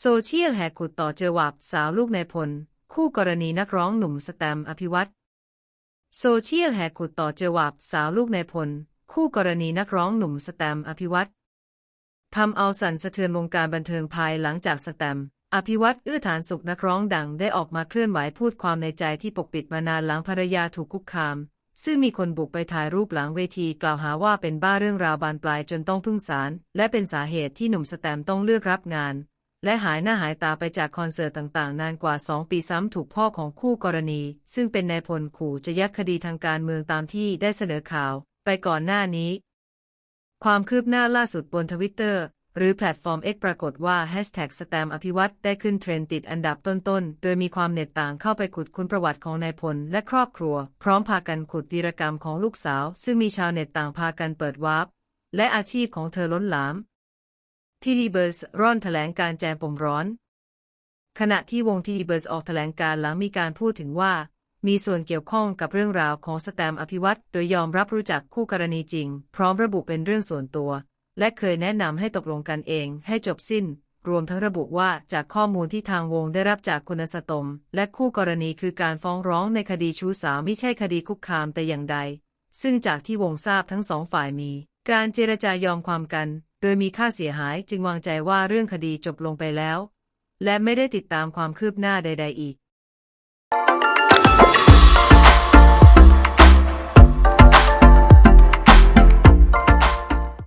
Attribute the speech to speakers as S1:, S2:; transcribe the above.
S1: โซเชียลแหกขุดต่อเจอวับสาวลูกนายพล คู่กรณีนักร้องหนุ่มสแตมอภิวัตโซเชียลแหกขุดต่อเจอวับสาวลูกนายพล คู่กรณีนักร้องหนุ่มสแตมอภิวัตทำเอาสั่นสะเทือนวงการบันเทิงภายหลังจากสแตมอภิวัตรอื้อฐานสุขนักร้องดังได้ออกมาเคลื่อนไหวพูดความในใจที่ปกปิดมานานหลังภรรยาถูกคุกคาม ซึ่งมีคนบุกไปถ่ายรูปหลังเวทีกล่าวหาว่าเป็นบ้าเรื่องราวบานปลายจนต้องพึ่งศาลและเป็นสาเหตุที่หนุ่มสแตมต้องเลือกรับงาน และหายหน้าหายตาไปจากคอนเสิร์ตต่างๆ นานกว่า 2 ปีซ้ำถูกพ่อของคู่กรณี ซึ่งเป็นนายพลขู่จะยัดคดีทางการเมืองตามที่ได้เสนอข่าว ไปก่อนหน้านี้ ความคืบหน้าล่าสุดบนทวิตเตอร์หรือแพลตฟอร์ม X ปรากฏว่าแฮชแท็กสแตมอภิวัตได้ขึ้นเทรนด์ติดอันดับต้นๆ โดยมีความเน็ตต่างเข้าไปขุดคุณประวัติของนายพลและครอบครัว พร้อมพากันขุดวีรกรรมของลูกสาว ซึ่งมีชาวเน็ตต่างพากันเปิดวาร์ปและอาชีพของเธอล้นหลาม ทีรีเบิร์สร่อนแถลงการแจมปมร้อน ขณะที่วงทีรีเบิร์สออกแถลงการหลังมีการพูดถึงว่า มีส่วนเกี่ยวข้องกับเรื่องราวของสแตมอภิวัตโดยยอมรับรู้จักคู่กรณีจริง พร้อมระบุเป็นเรื่องส่วนตัว และเคยแนะนำให้ตกลงกันเองให้จบสิ้น รวมทั้งระบุว่าจากข้อมูลที่ทางวงได้รับจากคุณสตม และคู่กรณีคือการฟ้องร้องในคดีชู้สาวไม่ใช่คดีคุกคามแต่อย่างใด ซึ่งจากที่วงทราบทั้งสองฝ่ายมี การเจรจายอมความกัน โดยมีค่าเสียหายจึงวางใจว่าเรื่องคดีจบลงไปแล้ว และไม่ได้ติดตามความคืบหน้าใด ๆ อีก